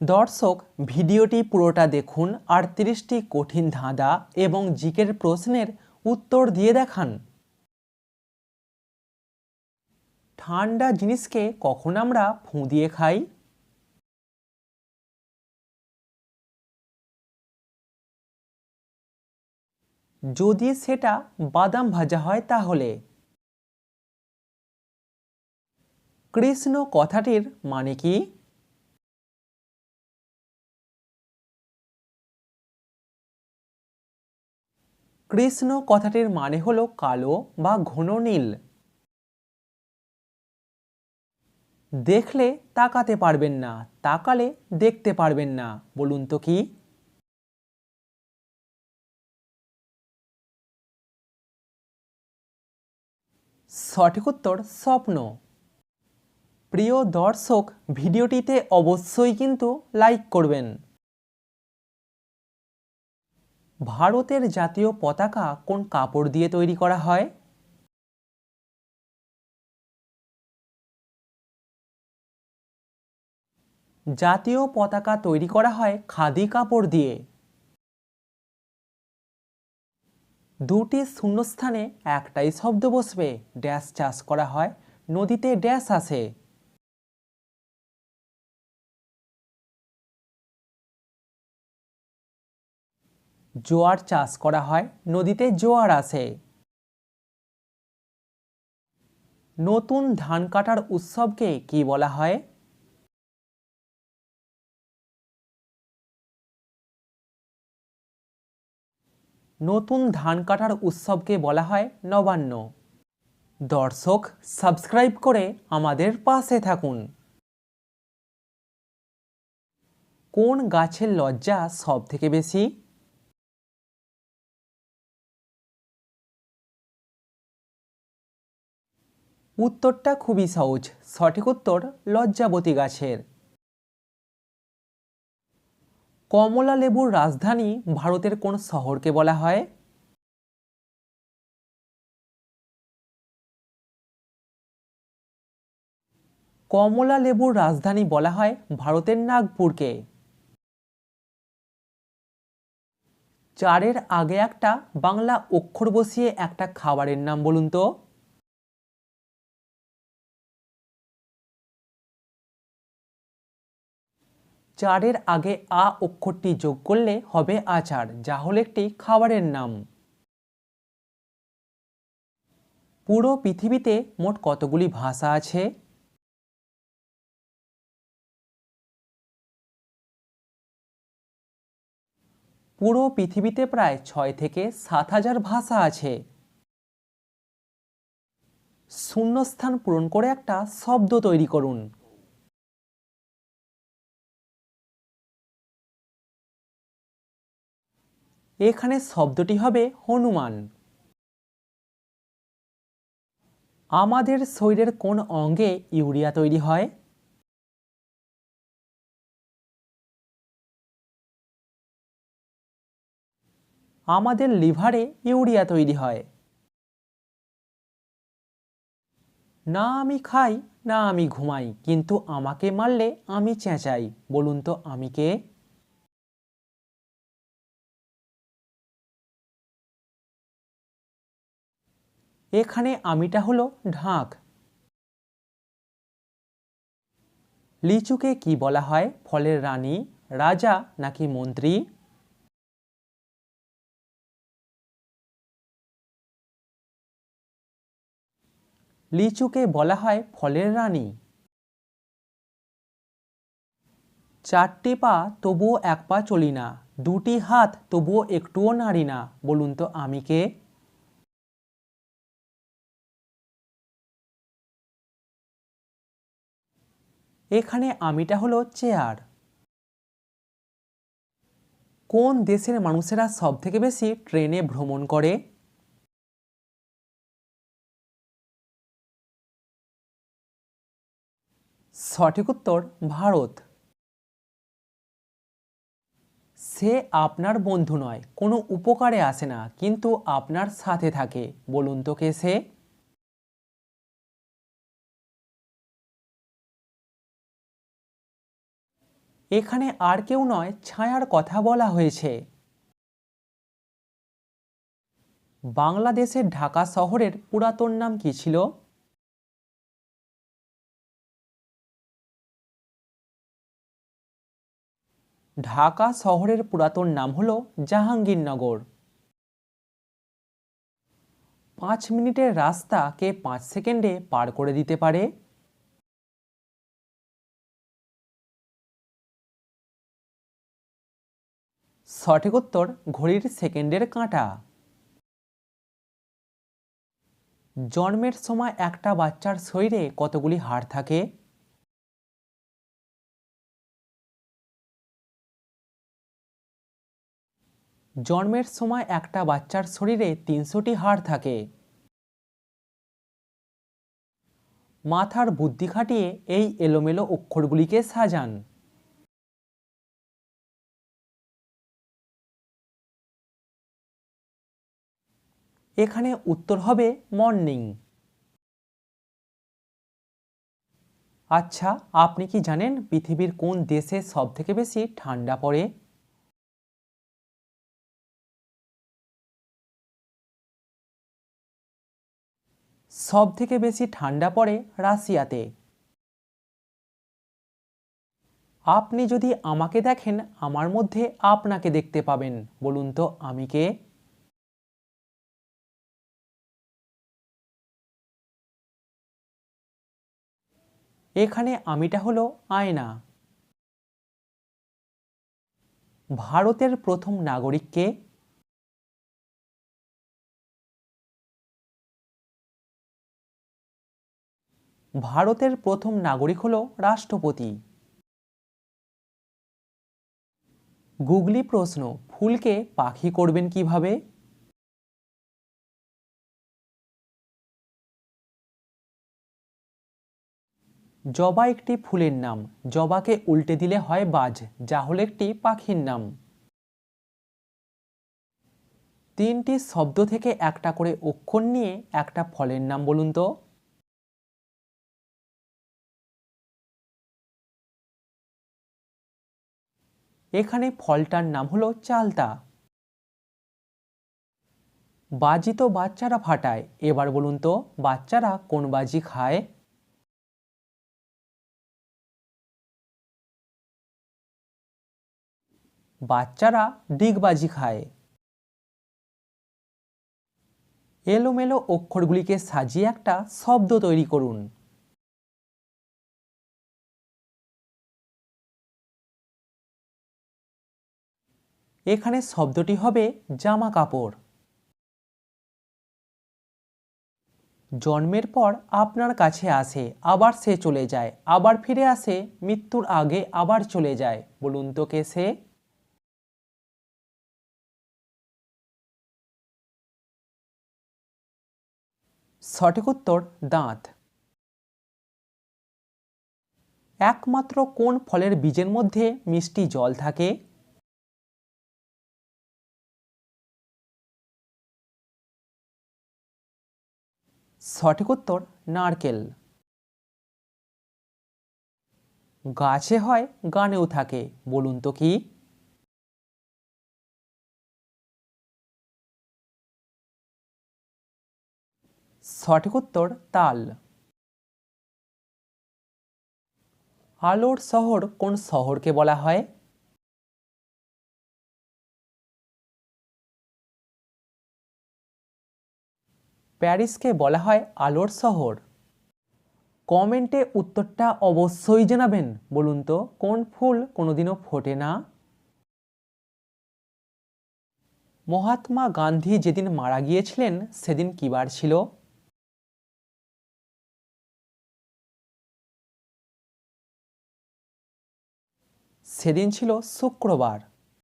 দর্শক, ভিডিওটি পুরোটা দেখুন আর তিরিশটি কঠিন ধাঁধা এবং জিকের প্রশ্নের উত্তর দিয়ে দেখান। ঠান্ডা জিনিসকে কখন আমরা ফুঁ দিয়ে খাই? যদি সেটা বাদাম ভাজা হয় তাহলে? কৃষ্ণ কথাটির মানে কি? কৃষ্ণ কথাটির মানে হলো কালো বা ঘন নীল। দেখলে তাকাতে পারবেন না, তাকালে দেখতে পারবেন না, বলুন তো কি? সঠিক উত্তর, স্বপ্ন। প্রিয় দর্শক, ভিডিওটিতে অবশ্যই কিন্তু লাইক করবেন। ভারতের জাতীয় পতাকা কোন কাপড় দিয়ে তৈরি করা হয়? জাতীয় পতাকা তৈরি করা হয় খাদি কাপড় দিয়ে। দুটি শূন্যস্থানে একটাই শব্দ বসবে, ড্যাশ চাষ করা হয়, নদীতে ড্যাশ আসে। জোয়ার চাষ করা হয়, নদীতে জোয়ার আসে। নতুন ধান কাটার উৎসবকে কি বলা হয়? নতুন ধান কাটার উৎসবকে বলা হয় নবান্ন। দর্শক, সাবস্ক্রাইব করে আমাদের পাশে থাকুন। কোন গাছের লজ্জা সব থেকে বেশি? উত্তরটা খুবই সহজ। সঠিক উত্তর লজ্জাবতী গাছের। কমলা লেবুর রাজধানী ভারতের কোন শহরকে বলা হয়? কমলা লেবুর রাজধানী বলা হয় ভারতের নাগপুরকে। চারের আগে একটা, বাংলা অক্ষর বসিয়ে একটা খাবারের নাম বলুন তো। চারের আগে আ অক্ষরটি যোগ করলে হবে আচার, যা হল একটি খাবারের নাম। পুরো পৃথিবীতে মোট কতগুলি ভাষা আছে? পুরো পৃথিবীতে প্রায় ছয় থেকে সাত হাজার ভাষা আছে। শূন্যস্থান পূরণ করে একটা শব্দ তৈরি করুন। এখানে শব্দটি হবে হনুমান। আমাদের শরীরের কোন অঙ্গে ইউরিয়া তৈরি হয়? আমাদের লিভারে ইউরিয়া তৈরি হয়। না আমি খাই, না আমি ঘুমাই, কিন্তু আমাকে মারলে আমি চেঁচাই। বলুন তো আমি কে? এখানে আমিটা হলো ঢাক। লিচুকে কি বলা হয়? ফলের রানী, রাজা নাকি মন্ত্রী? লিচুকে বলা হয় ফলের রানী। চারটি পা তবুও এক পা চলি না, দুটি হাত তবুও একটুও নাড়ি না, বলুন তো আমি কে? এখানে আমিটা হলো চেয়ার। কোন দেশের মানুষেরা সব থেকে বেশি ট্রেনে ভ্রমণ করে? সঠিক উত্তর, ভারত। সে আপনার বন্ধু নয়, কোনো উপকারে আসে না, কিন্তু আপনার সাথে থাকে। বলুন তো কে সে? এখানে আর কেউ নয়, ছায়ার কথা বলা হয়েছে। বাংলাদেশের ঢাকা শহরের পুরাতন নাম কি ছিল? ঢাকা শহরের পুরাতন নাম হল জাহাঙ্গীরনগর। পাঁচ মিনিটের রাস্তা কে পাঁচ সেকেন্ডে পার করে দিতে পারে। সঠিক উত্তর ঘড়ির সেকেন্ডের কাঁটা। জন্মের সময় একটা বাচ্চার শরীরে কতগুলি হাড় থাকে? জন্মের সময় একটা বাচ্চার শরীরে তিনশোটি হাড় থাকে। মাথার বুদ্ধি খাটিয়ে এই এলোমেলো অক্ষরগুলিকে সাজান। এখানে উত্তর হবে মর্নিং আচ্ছা আপনি কি জানেন পৃথিবীর কোন দেশে সবথেকে বেশি ঠান্ডা পড়ে? সব থেকে বেশি ঠান্ডা পড়ে রাশিয়াতে। আপনি যদি আমাকে দেখেন, আমার মধ্যে আপনাকে দেখতে পাবেন। বলুন তো আমি কে? এখানে আমিটা হলো আয়না। ভারতের প্রথম নাগরিককে ভারতের প্রথম নাগরিক হল রাষ্ট্রপতি। গুগলি প্রশ্ন, ফুলকে পাখি করবেন কীভাবে? জবা একটি ফুলের নাম। জবাকে উল্টে দিলে হয় বাজ যা হল একটি পাখির নাম। তিনটি শব্দ থেকে একটা করে অক্ষর নিয়ে একটা ফলের নাম বলুন তো। এখানে ফলটার নাম হলো চালতা। বাজি তো বাচ্চারা ফাটায়। এবার বলুন তো, বাচ্চারা কোন বাজি খায়? বাচ্চারা ডিগবাজি খায়। এলোমেলো অক্ষরগুলিকে সাজিয়ে একটা শব্দ তৈরি করুন। এখানে শব্দটি হবে জামা কাপড়। জন্মের পর আপনার কাছে আসে, আবার সে চলে যায়, আবার ফিরে আসে, মৃত্যুর আগে আবার চলে যায়। বলুন তো কে সে? সঠিক উত্তর দাঁত। একমাত্র কোন ফলের বীজের মধ্যে মিষ্টি জল থাকে? সঠিক উত্তর নারকেল। গাছে হয় গানেও থাকে, বলুন তো কি? সঠিক উত্তর তাল। আলোর শহর কোন শহরকে বলা হয়? প্যারিসকে বলা হয় আলোর শহর। কমেন্টে উত্তরটা অবশ্যই জানাবেন। বলুন তো, কোন ফুল কোনোদিনও ফোটে না? মহাত্মা গান্ধী যেদিন মারা গিয়েছিলেন, সেদিন কি বার ছিল? সেদিন ছিল শুক্রবার।